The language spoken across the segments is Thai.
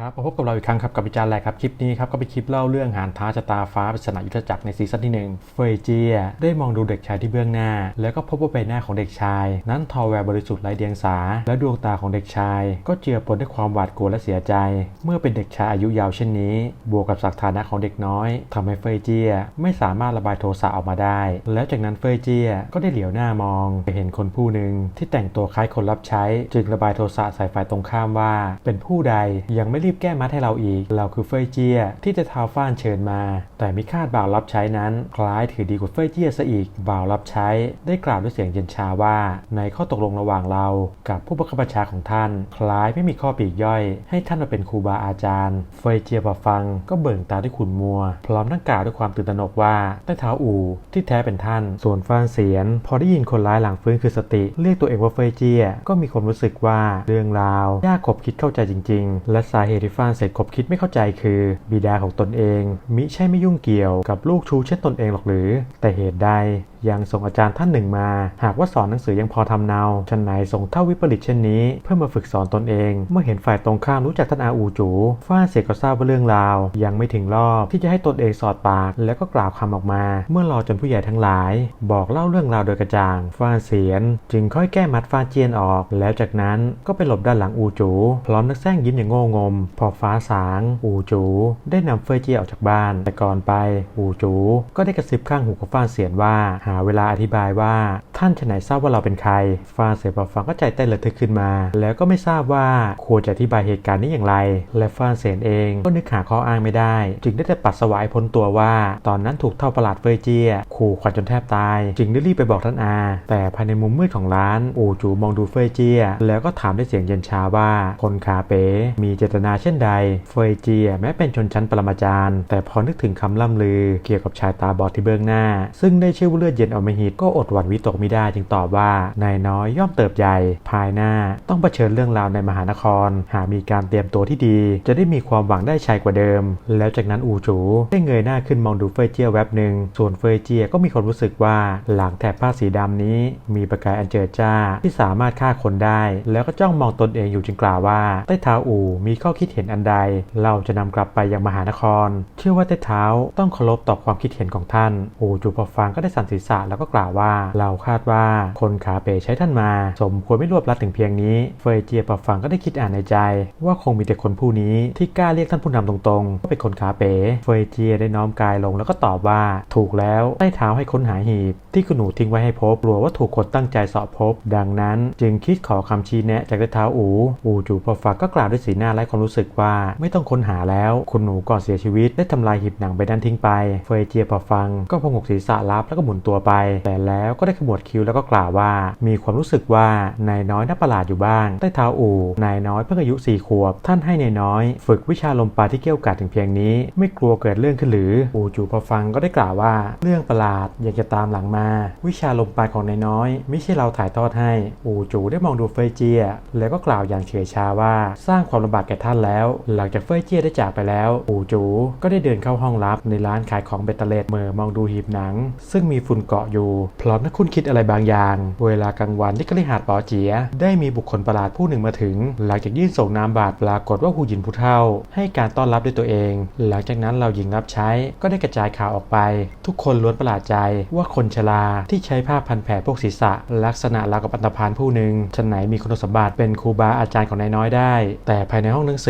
ครับพบกับเราอีกครั้งครับกับวิจารณ์แหลกครับคลิปนี้ครับก็เป็นคลิปเล่าเรื่องหานท้าชะตาฟ้าปริศนายุทธจักรในซีซั่นที่หนึ่งเฟยเจีย ได้มองดูเด็กชายที่เบื้องหน้า แล้วก็พบว่าใบหน้าของเด็กชาย นั้นทอแววบริสุทธิ์ไร้เดียงสา และดวงตาของเด็กชาย ก็เจือปนด้วยความหวาดกลัวและเสียใจ เมื่อเป็นเด็กชายอายุยาวเช่นนี้ บวกกับศักฐานะของเด็กน้อยทำให้เฟยเจียไม่สามารถระบายโทสะออกมาได้ แล้วจากนั้นเฟยเจียก็ได้เหลียวหน้ามองไปเห็นคนผู้หนึ่งที่แต่งตัวคล้ายคนรับใช้ จึงระบายโทสะใส่ฝ่ายตรงข้ามว่า เป็นผู้ใดยังไม่รีบแก้มัดให้เราอีก เราคือเฟยเจียที่จะท้าฟ้านเชิญมา แต่มิคาดบ่าวรับใช้นั้น คล้ายถือดีกว่าเฟยเจียซะอีกบ่าวรับใช้ได้กล่าวด้วยเสียงเย็นชาว่า ในข้อตกลงระหว่างเรา กับผู้บังคับบัญชาของท่าน คล้ายไม่มีข้อปีกย่อย ให้ท่านมาเป็นครูบาอาจารย์ เฟยเจียพอฟังก็เบิ่งตาด้วยขุนมัว พร้อมทั้งกล่าวด้วยความตื่นตระหนกว่าใต้เท้าอู่ที่แท้เป็นท่าน ส่วนฟานเสียน พอได้ยินคนร้ายหลังฟื้นคือสติ เรียกตัวเองว่าเฟยเจียก็มีความรู้สึกว่าเรื่องราวยากขบคิดเข้าใจจริง ๆ และสาเหตุที่ฟานเสร็จขบคิดไม่เข้าใจคือ บิดาของตนเอง มิใช่ไม่ยุ่งเกี่ยวกับลูกชูเช่นตนเองหรอกหรือ แต่เหตุใดยังส่งอาจารย์ท่านหนึ่งมา หากว่าสอนหนังสือยังพอทำเนาชันไหนส่งเท่าวิปริตเช่นนี้ เพื่อมาฝึกสอนตนเอง เมื่อเห็นฝ่ายตรงข้ามรู้จักท่านอาอูจูฟ้านเสกก็ทราบว่าเรื่องราว ยังไม่ถึงรอบที่จะให้ตนเองสอดปาก แล้วก็กล่าวคำออกมา เมื่อรอจนผู้ใหญ่ทั้งหลาย บอกเล่าเรื่องราวโดยกระจ่างฟ้านเสียน จึงค่อยแก้มัดฟ้าเจียนออก แล้วจากนั้นก็ไปหลบด้านหลังอูจู พร้อมนักแซงยิ้มอย่างโง่งมพอฟ้าสางอูจูได้นำเฟยเจียออกจากบ้าน แต่ก่อนไปอูจูก็ได้กระซิบข้างหูของฟ้านเสียนว่า หาเวลาอธิบายว่า ท่านฉไหนทราบว่าเราเป็นใคร ฟ้านเสียนพอฟังก็ใจเต้นระทึกขึ้นมา แล้วก็ไม่ทราบว่าควรจะอธิบายเหตุการณ์นี้อย่างไร และฟ้านเสียนเองก็นึกหาข้ออ้างไม่ได้ จึงได้แต่ปัดสวายพ้นตัวว่า ตอนนั้นถูกเท่าประหลาดเฟยเจียขู่ขวัญจนแทบตาย จึงได้รีบไปบอกท่านอา แต่ภายในมุมมืดของร้านอูจูมองดูเฟยเจียแล้วก็ถามด้วยเสียงเย็นชาว่าคนขาเป๋มีเจตนาเช่นใดเฟยเจียแม้เป็นชนชั้นปรมาจารย์ แต่พอนึกถึงคำล่ำลือเกี่ยวกับชายตาบอดที่เบื้องหน้า ซึ่งได้ชื่อว่าเลือดเย็นอมหิตก็อดหวั่นวิตกไม่ได้จึงตอบว่านายน้อยย่อมเติบใหญ่ภายหน้า ต้องเผชิญเรื่องราวในมหานคร หากมีการเตรียมตัวที่ดี จะได้มีความหวังได้ชัยกว่าเดิม แล้วจากนั้นอูจูได้เงยหน้าขึ้นมองดูเฟยเจียแวบหนึ่งส่วนเฟยเจียก็มีความรู้สึกว่าหลังแถบผ้าสีดำนี้ มีประกายอันเจิดจ้าที่สามารถฆ่าคนได้ แล้วก็จ้องมองตนเองอยู่จึงกล่าวว่าใต้เท้าอูมีข้อคิดเห็นอันใด เราจะนำกลับไปยังมหานคร เชื่อว่าใต้เท้าต้องเคารพต่อความคิดเห็นของท่านอูจูพอฟังก็ได้สั่นศีรษะแล้วก็กล่าวว่าเราคาดว่าคนขาเป๋ใช้ท่านมา สมควรไม่รวบรัดถึงเพียงนี้ เฟยเจียพอฟังก็ได้คิดอ่านในใจ ว่าคงมีแต่คนผู้นี้ที่กล้าเรียกท่านผู้นำตรงๆว่าเป็นคนขาเป๋เฟยเจียได้น้อมกายลงแล้วก็ตอบว่าถูกแล้วใต้เท้าให้ค้นหาหีบ ที่คุณหนูทิ้งไว้ให้พบกลัวว่าถูกคนตั้งใจเสาะพบ ดังนั้น จึงคิดขอคำชี้แนะจากใต้เท้าอูอูจูพอฟังก็กล่าวด้วยสีหน้าไร้ความรู้สึกว่าไม่ต้องค้นหาแล้ว คุณหนูก่อนเสียชีวิตได้ทำลายหีบหนังไปนั้นทิ้งไป เฟยเจียพอฟัง ก็พงกศีรษะรับแล้วก็หมุนตัวไป แต่แล้วก็ได้ขมวดคิ้วแล้วก็กล่าวว่า มีความรู้สึกว่านายน้อยน่าประหลาดอยู่บ้าง ใต้เท้าอู่นายน้อยเพิ่งอายุสี่ขวบ ท่านให้นายน้อย ฝึกวิชาลมปราที่เกี่ยวกาดถึงเพียงนี้ ไม่กลัวเกิดเรื่องขึ้นหรือ อูจูพอฟังก็ได้กล่าวว่า เรื่องประหลาดอยากจะตามหลังมา วิชาลมปราของนายน้อย ไม่ใช่เราถ่ายทอดให้ อูจูได้มองดูเฟยเจีย แล้วก็กล่าวอย่างเฉยชาว่าสร้างความลำบากแก่ท่านแล้ว หลังจากเฟยเจียได้จากไปแล้วอูจูก็ได้เดินเข้าห้องลับในร้านขายของเบตเตเลตเมื่อมองดูหีบหนัง ซึ่งมีฝุ่นเกาะอยู่พร้อมนักคุณคิดอะไรบางอย่าง เวลากลางวันที่กลิหาดปอเจีย ได้มีบุคคลประหลาดผู้หนึ่งมาถึง หลังจากยื่นส่งน้ำบาตรปรากฏว่าหูหยินผู้เฒ่า ให้การต้อนรับด้วยตัวเอง หลังจากนั้นเราหญิงรับใช้ก็ได้กระจายข่าวออกไป ทุกคนล้วนประหลาดใจว่าคนชราที่ใช้ผ้าพันแผลพวกศีรษะ ลักษณะราวกับอันธพาลผู้หนึ่งฉันไหนมีคุณสมบัติเป็นครูบาอาจารย์ของนายน้อยได้ แต่ภายในห้องหนังสือ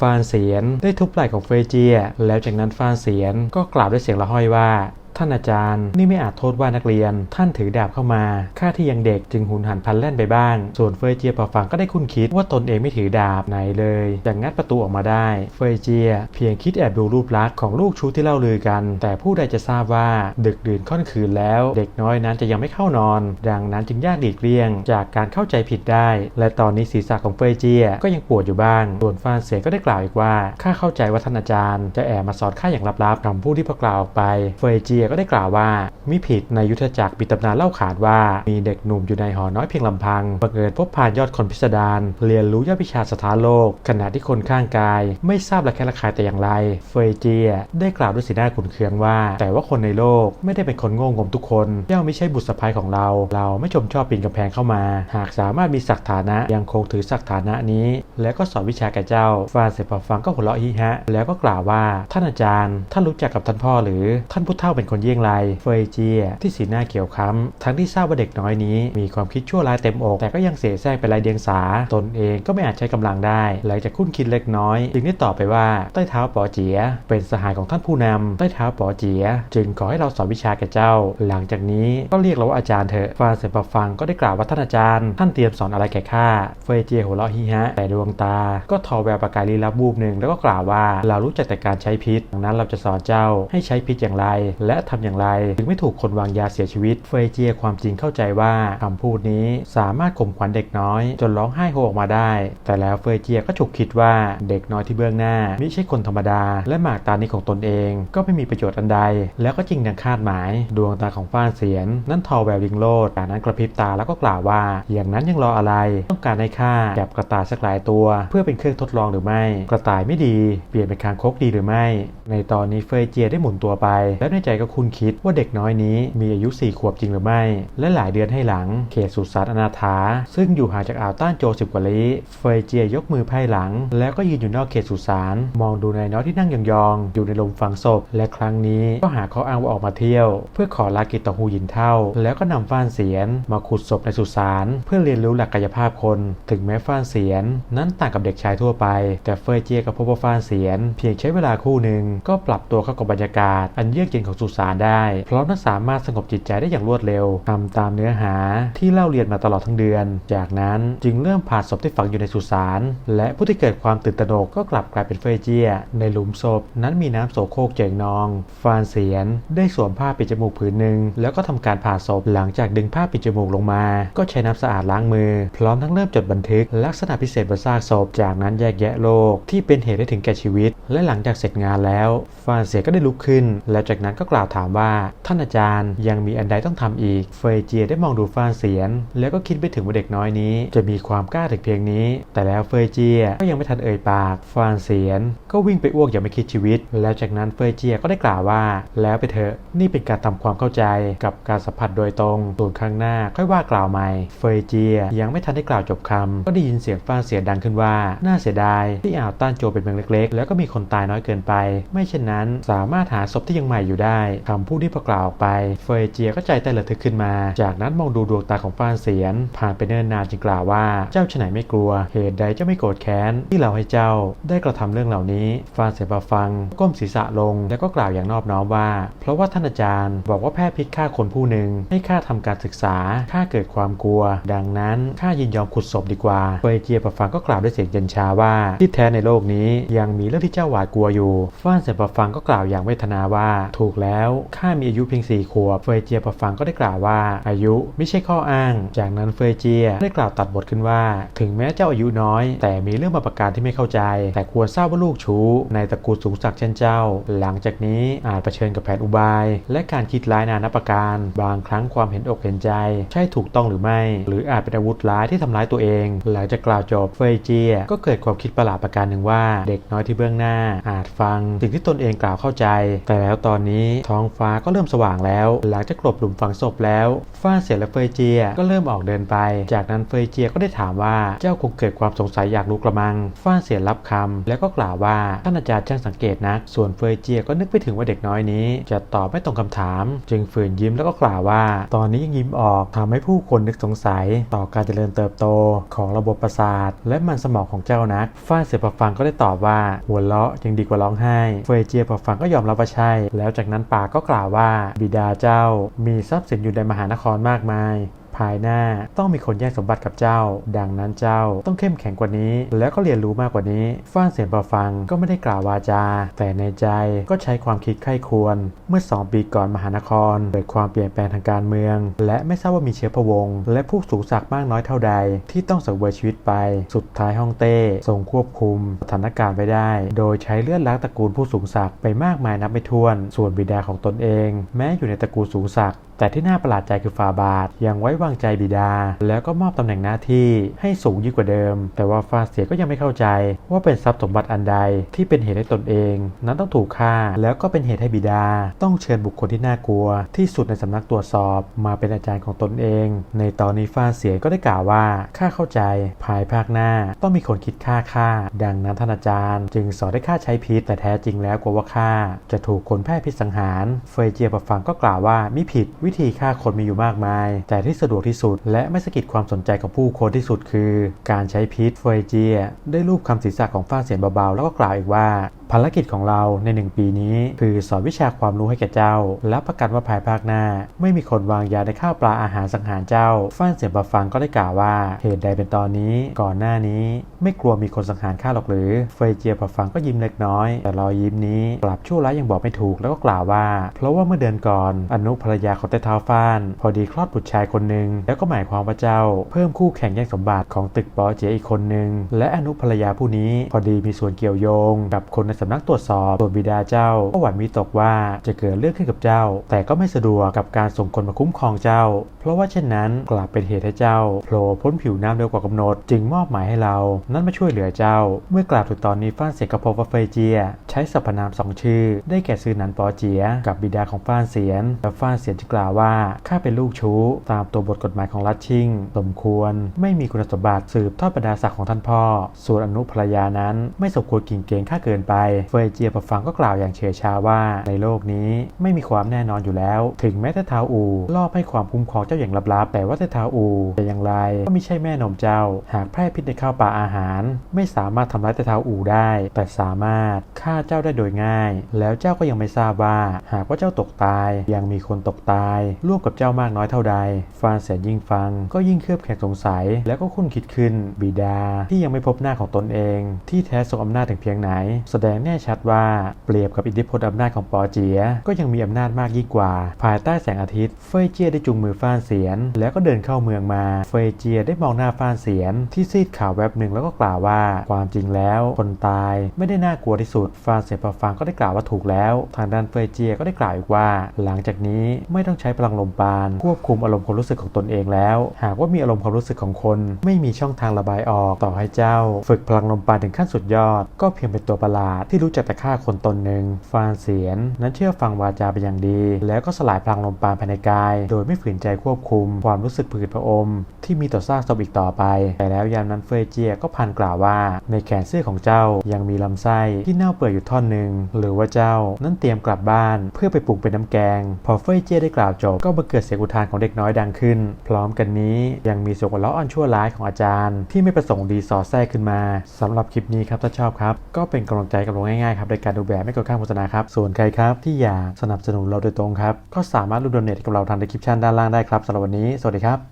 ฟานเสียนได้ทุบไหล่ของเฟยเจีย แล้วจากนั้นฟานเสียนก็กล่าวด้วยเสียงละห้อยว่า ท่านอาจารย์ นี่ไม่อาจโทษว่านักเรียน ท่านถือดาบเข้ามา ข้าที่ยังเด็กจึงหุนหันพันแล่นไปบ้าง ส่วนเฟยเจียพอฟังก็ได้คุ้นคิดว่าตนเองไม่ถือดาบไหนเลยอย่างงัดประตูออกมาได้ เฟยเจีย เพียงคิดแอบดูรูปลักษณ์ของลูกชูที่เล่าลือกัน แต่ผู้ใดจะทราบว่าดึกดื่นค่อนคืนแล้ว เด็กน้อยนั้นจะยังไม่เข้านอน ดังนั้นจึงยากหลีกเลี่ยง จากการเข้าใจผิดได้ และตอนนี้ศีรษะของเฟยเจียก็ยังปวดอยู่บ้าง ส่วนฟานเสียก็ได้กล่าวอีกว่าข้าเข้าใจว่าท่านอาจารย์ จะแอบมาสอนข้าอย่างลับๆคำพูดที่พกล่าวออกไป เฟยเจียยก็ได้กล่าวว่า มิผิดในยุทธจักรมีตำนานเล่าขานว่า มีเด็กหนุ่มอยู่ในหอน้อยเพียงลำพังบังเอิญพบผ่านยอดคนพิสดารเรียนรู้ยอดวิชาสถานโลก ขณะที่คนข้างกาย ไม่ทราบระแคะระคายแต่อย่างไร เฟยเจียได้กล่าวด้วยสีหน้าขุนเคืองว่า แต่ว่าคนในโลกไม่ได้เป็นคนโง่งมทุกคนย่อมไม่ใช่บุตรสะพ้ายของเรา เราไม่ชมชอบปีนกำแพงเข้ามา หากสามารถมีศักดิ์ฐานะยังคงถือศักดิ์ฐานะนี้ แล้วก็สอนวิชาแก่เจ้าฟานเสร็จพอฟังก็หัวเราะฮิฮะ แล้วก็กล่าวว่าท่านอาจารย์ ท่านรู้จักกับท่านพ่อหรือ ท่านผู้เฒ่าเป็นคนเยี่ยงไรเฟยเจียที่สีหน้าเขียวค้ำทั้งที่ทราบว่าเด็กน้อยนี้ มีความคิดชั่วร้ายเต็มอกแต่ก็ยังเสแสร้งเป็นไรเดียงสา ตนเองก็ไม่อาจใช้กำลังได้หลังจากคุ้นคิดเล็กน้อยจึงได้ตอบไปว่าใต้เท้าป๋อเจีย เป็นสหายของท่านผู้นำใต้เท้าป๋อเจีย จึงขอให้เราสอนวิชาแก่เจ้า หลังจากนี้ก็เรียกเราว่าอาจารย์เถอะฟานเสร็จพฟังก็ได้กล่าวว่าท่านอาจารย์ ท่านเตรียมสอนอะไรแก่ข้าเฟยเจียหัวเราะฮิฮะแต่ดวงตา ก็ทอแววประกายลี้ลับวูบหนึ่งแล้วก็กล่าวว่าเรารู้จักแต่การใช้พิษดังนั้นเราจะสอนเจ้าให้ใช้พิษอย่างไร และทำอย่างไร ถึงไม่ถูกคนวางยาเสียชีวิต เฟยเจียความจริงเข้าใจว่าคำพูดนี้สามารถข่มขวัญเด็กน้อย จนร้องไห้โฮออกมาได้ แต่แล้วเฟยเจียก็ฉุกคิดว่าเด็กน้อยที่เบื้องหน้าไม่ใช่คนธรรมดา และหมากตานี้ของตนเอง ก็ไม่มีประโยชน์อันใด แล้วก็จริงดังคาดหมาย ดวงตาของฟ้านเสียน นั้นทอแววลิงโลดจากนั้นกระพริบตาแล้วก็กล่าวว่า อย่างนั้นยังรออะไร ต้องการให้ข้าแกบกระต่ายสักหลายตัว เพื่อเป็นเครื่องทดลองหรือไม่ กระต่ายไม่ดี เปลี่ยนเป็นคางคกดีหรือไม่ ในตอนนี้เฟยเจียได้หมุนตัวไป แล้วในใจก็คุ้นคิดว่าเด็กน้อยนี้มีอายุ 4 ขวบจริงหรือไม่ และหลายเดือนให้หลัง เขตสุสานอนาถา ซึ่งอยู่ห่างจากอ่าวต้านโจสิบกว่าลี้เฟยเจียยกมือไพ่หลัง แล้วก็ยืนอยู่นอกเขตสุสานมองดูนายน้อยที่นั่งยองๆ อยู่ในลมฝังศพ และครั้งนี้ก็หาข้ออ้างว่าออกมาเที่ยว เพื่อขอลากิจต่อหูหยินเท่า แล้วก็นำฟ้านเสียน มาขุดศพในสุสานเพื่อเรียนรู้หลักกายภาพคน ถึงแม้ฟ้านเสียน นั้นต่างกับเด็กชายทั่วไป แต่เฟยเจียกับพบว่าฟ้านเสียน เพียงใช้เวลาคู่หนึ่งก็ปรับตัวเข้ากับบรรยากาศอันเยือกเย็นของสุสานได้พร้อมทั้งสามารถสงบจิตใจได้อย่างรวดเร็วทำตามเนื้อหาที่เล่าเรียนมาตลอดทั้งเดือน จากนั้นจึงเริ่มผ่าศพที่ฝังอยู่ในสุสานและผู้ที่เกิดความตื่นตระหนกก็กลับกลายเป็นเฟยเจีย ในหลุมศพนั้นมีน้ำโสโครกเจิ่งนอง ฟานเสียนได้สวมผ้าปิดจมูกผืนหนึ่งแล้วก็ทำการผ่าศพหลังจากดึงผ้าปิดจมูกลงมา ก็ใช้น้ำสะอาดล้างมือ พร้อมทั้งเริ่มจดบันทึก ลักษณะพิเศษบนซากศพจากนั้นแยกแยะโรคที่เป็นเหตุให้ถึงแก่ชีวิต และหลังจากเสร็จงานแล้ว ฟานเสียก็ได้ลุกขึ้น และจากนั้นก็กล่าวถามว่า ท่านอาจารย์ยังมีอันใดต้องทำอีก เฟยเจียได้มองดูฟานเสียน แล้วก็คิดไปถึงว่าเด็กน้อยนี้ จะมีความกล้าถึงเพียงนี้ แต่แล้วเฟยเจียก็ยังไม่ทันเอ่ยปากฟานเสียน ก็วิ่งไปอ้วกอย่างไม่คิดชีวิต แล้วจากนั้นเฟยเจียก็ได้กล่าวว่า แล้วไปเถอะนี่เป็นการทำความเข้าใจกับการสัมผัสโดยตรงส่วนข้างหน้าค่อยว่ากล่าวใหม่ เฟยเจียยังไม่ทันได้กล่าวจบคำก็ได้ยินเสียงฟานเสียนดังขึ้นว่าน่าเสียดายที่อ่าวต้านโจเป็นเมืองเล็ก ๆ แล้วก็มีคนตายน้อยเกินไป ไม่เช่นนั้นสามารถหาศพที่ยังใหม่อยู่ได้คำพูดที่พอกล่าวไป เฟยเจียก็ใจเต้นระทึกขึ้นมา จากนั้นมองดูดวงตาของฟานเสียน ผ่านไปเนิ่นนานจึงกล่าวว่าเจ้าฉไหนไม่กลัว เหตุใดเจ้าไม่โกรธแค้นที่เราให้เจ้าได้กระทำเรื่องเหล่านี้ ฟานเสียนฟัง ก้มศีรษะลง แล้วก็กล่าวอย่างนอบน้อมว่า เพราะว่าท่านอาจารย์บอกว่าแพทย์พิษฆ่าคนผู้หนึ่งให้ข้าทำการศึกษาข้าเกิดความกลัว ดังนั้นข้ายินยอมขุดศพดีกว่าเฟยเจียพอฟังก็กล่าวด้วยเสียงเย็นชาว่าที่แท้ในโลกนี้ยังมีเรื่องที่เจ้าหวาดกลัวอยู่ฟานเสียนพอฟังก็กล่าวอย่างเวทนาว่า ถูกแล้วข้ามีอายุเพียงสี่ขวบ เฟยเจียพอฟังก็ได้กล่าวว่า อายุไม่ใช่ข้ออ้าง จากนั้นเฟยเจียได้กล่าวตัดบทขึ้นว่า ถึงแม้เจ้าอายุน้อย แต่มีเรื่องบาประการที่ไม่เข้าใจ แต่ควรทราบว่าลูกชู้ ในตระกูลสูงศักดิ์เช่นเจ้า หลังจากนี้อาจเผชิญกับแผนอุบาย และการคิดร้ายนานาประการ บางครั้งความเห็นอกเห็นใจ ใช่ถูกต้องหรือไม่ หรืออาจเป็นอาวุธร้ายที่ทำร้ายตัวเอง หลังจากกล่าวจบเฟยเจีย ก็เกิดความคิดประหลาดประการหนึ่งว่า เด็กน้อยที่เบื้องหน้าอาจฟังสิ่งที่ตนเองกล่าวเข้าใจ แต่แล้วตอนนี้ท้องฟ้าก็เริ่มสว่างแล้ว หลังจากกลบหลุมฝังศพแล้วฟ้าเสียและเฟยเจียก็เริ่มออกเดินไป จากนั้นเฟยเจียก็ได้ถามว่าเจ้าคงเกิดความสงสัยอยากรู้กระมังฟ้าเสียรับคำแล้วก็กล่าวว่าท่านอาจารย์ช่างสังเกตนะส่วนเฟยเจียก็นึกไปถึงว่าเด็กน้อยนี้ จะตอบไม่ตรงคำถาม จึงฝืนยิ้มแล้วก็กล่าวว่า ตอนนี้ยังยิ้มออกทำให้ผู้คนนึกสงสัย ต่อการเจริญเติบโตของระบบประสาท และมันสมองของเจ้านักฟ้าเสียพอฟังก็ได้ตอบว่าหัวเราะยังดีกว่าร้องไห้ เฟยเจียพอฟังก็ยอมรับว่าใช่ แล้วจากนั้นปาก็กล่าวว่าบิดาเจ้ามีทรัพย์สินอยู่ในมหานครมากมาย ภายหน้า ต้องมีคนแย่งสมบัติกับเจ้า ดังนั้นเจ้าต้องเข้มแข็งกว่านี้ แล้วก็เรียนรู้มากกว่านี้ฟ้านเสียนพอฟังก็ไม่ได้กล่าววาจา แต่ในใจก็ใช้ความคิดไข้ควร เมื่อสองปีก่อนมหานครเกิดความเปลี่ยนแปลงทางการเมือง และไม่ทราบว่ามีเชื้อพระวงศ์และผู้สูงศักดิ์มากน้อยเท่าใด ที่ต้องสังเวยชีวิตไป สุดท้ายฮ่องเต้ทรงควบคุมสถานการณ์ไว้ได้ โดยใช้เลือดล้างตระกูลผู้สูงศักดิ์ไปมากมายนับไม่ถ้วน ส่วนบิดาของตนเอง แม้อยู่ในตระกูลสูงศักดิ์ แต่ที่น่าประหลาดใจคือฟาบาทยังไว้วางใจบิดา แล้วก็มอบตำแหน่งหน้าที่ให้สูงยิ่งกว่าเดิม แต่ว่าฟาเสียก็ยังไม่เข้าใจ ว่าเป็นทรัพย์สมบัติอันใดที่เป็นเหตุให้ตนเอง นั้นต้องถูกฆ่า แล้วก็เป็นเหตุให้บิดา ต้องเชิญบุคคลที่น่ากลัว ที่สุดในสำนักตรวจสอบมาเป็นอาจารย์ของตนเอง ในตอนนี้ฟาเสียก็ได้กล่าวว่าข้าเข้าใจภายภาคหน้าต้องมีคนคิดฆ่าข้าดังนั้นท่านอาจารย์ จึงสอนให้ข้าใช้พิษแต่แท้จริงแล้วกลัวว่าข้าจะถูกคนแพร่พิษสังหาร เฟยเจียปฟังก็กล่าวว่ามิผิดวิธีฆ่าคนมีอยู่มากมาย แต่ที่สะดวกที่สุด และไม่สะกิดความสนใจของผู้คนที่สุดคือ การใช้พิษเฟยเจีย ได้รูปคำศีรษะของฟ้าเสียนเบาๆแล้วก็กล่าวอีกว่า ภารกิจของเราในหนึ่งปีนี้ คือสอนวิชาความรู้ให้แก่เจ้า และประกันว่าภายภาคหน้า ไม่มีคนวางยาในข้าวปลาอาหารสังหารเจ้าฟ้านเสียนบะฟังก็ได้กล่าวว่าเหตุใดเป็นตอนนี้ก่อนหน้านี้ ไม่กลัวมีคนสังหารข้าหรอกหรือ เฟยเจียบะฟังก็ยิ้มเล็กน้อย แต่รอยยิ้มนี้กลับชั่วร้ายยังบอกไม่ถูกแล้วก็กล่าวว่า เพราะว่าเมื่อเดือนก่อน อนุภรรยาของเต้เท้าฟ้าน พอดีคลอดบุตรชายคนหนึ่งแล้วก็หมายความว่าเจ้า เพิ่มคู่แข่งแย่งสมบัติของตึกปอเจียอีกคนหนึ่งและอนุภรรยาผู้นี้พอดีมีส่วนเกี่ยวโยงกับคนในสำนักตรวจสอบส่วบิดาเจ้าก็หวั่นวิตกว่าจะเกิดเรื่องขึ้นกับเจ้า แต่ก็ไม่สะดวกกับการส่งคนมาคุ้มครองเจ้า เพราะว่าเช่นนั้นกลับเป็นเหตุให้เจ้าโผล่พ้นผิวน้ำเร็วกว่ากำหนด จึงมอบหมายให้เรานั้นมาช่วยเหลือเจ้า เมื่อกล่าวถึงตอนนี้ฟ้านเสียงกระพบว่าเฟยเจีย ใช้สรรพนามสองชื่อ ได้แก่ซือหนันปอเจีย กับบิดาของฟ้านเสียนและฟ้านเสียนจึงกล่าวว่าข้าเป็นลูกชู้ ตามตัวบทกฎหมายของรัชชิงสมควร ไม่มีคุณสมบัติสืบทอดบรรดาศักดิ์ของท่านพ่อ ส่วนอนุภรรยานั้น ไม่สมควรกิ่งเกงข้าเกินไปเฟยเจียประฟังก็กล่าวอย่างเฉยชาว่า ในโลกนี้ไม่มีความแน่นอนอยู่แล้ว ถึงแม้แต่ท้าอูลอบให้ความคุ้มครองเจ้าอย่างลับๆแต่ว่าแต่ท้าอูจะอย่างไรก็ไม่ใช่แม่นมเจ้า หากแพร่พิษในข้าวปลาอาหาร ไม่สามารถทำร้ายแต่ท้าอูได้ แต่สามารถฆ่าเจ้าได้โดยง่าย แล้วเจ้าก็ยังไม่ทราบว่า หากว่าเจ้าตกตาย ยังมีคนตกตายร่วมกับเจ้ามากน้อยเท่าใดฟานเสียนยิ่งฟัง ก็ยิ่งเครือบแคลงสงสัย แล้วก็คุ้นคิดขึ้นบิดาที่ยังไม่พบหน้าของตนเอง ที่แท้ทรงอำนาจถึงเพียงไหน แสดงแน่ชัดว่าเปรียบกับอิทธิพลอำนาจของปอเจีย ก็ยังมีอำนาจมากยิ่งกว่า ภายใต้แสงอาทิตย์เฟยเจียได้จูงมือฟ้านเสียน แล้วก็เดินเข้าเมืองมา เฟยเจียได้มองหน้าฟ้านเสียน ที่ซีดขาวแวบหนึ่งแล้วก็กล่าวว่า ความจริงแล้วคนตายไม่ได้น่ากลัวที่สุดฟ้านเสียนพอฟังก็ได้กล่าวว่าถูกแล้ว ทางด้านเฟยเจียก็ได้กล่าวอีกว่า หลังจากนี้ไม่ต้องใช้พลังลมปาน ควบคุมอารมณ์ความรู้สึกของตนเองแล้ว หากว่ามีอารมณ์ความรู้สึกของคน ไม่มีช่องทางระบายออกต่อให้เจ้า ฝึกพลังลมปานถึงขั้นสุดยอด ก็เพียงเป็นตัวประหลาดที่รู้จักแต่ฆ่าคนตนหนึ่งฟานเสียน นั้นเชื่อฟังวาจาเป็นอย่างดี แล้วก็สลายพลังลมปรานภายในกาย โดยไม่ฝืนใจควบคุม ความรู้สึกผืดผะอม ที่มีต่อซากศพอีกต่อไป แต่แล้วยามนั้นเฟยเจียก็พันกล่าวว่า ในแขนเสื้อของเจ้ายังมีลำไส้ที่เน่าเปื่อยอยู่ท่อนหนึ่งหรือว่าเจ้านั้นเตรียมกลับบ้านเพื่อไปปรุงเป็นน้ำแกง พอเฟยเจียได้กล่าวจบก็บังเกิดเสียงอุทานของเด็กน้อยดังขึ้น พร้อมกันนี้ยังมีเสียงหัวเราะอันชั่วร้ายของอาจารย์ ที่ไม่ประสงค์ดีสอดแทรกขึ้นมาสำหรับคลิปนี้ครับถ้าชอบครับ ก็เป็นกำลังใจกับเราง่ายๆครับโดยการดูแบบไม่กดข้ามโฆษณาครับส่วนใครครับที่อยากสนับสนุนเราโดยตรงครับก็สามารถรูดโดเนตกับเราทางในคลิปชันด้านล่างได้ครับสำหรับวันนี้สวัสดีครับ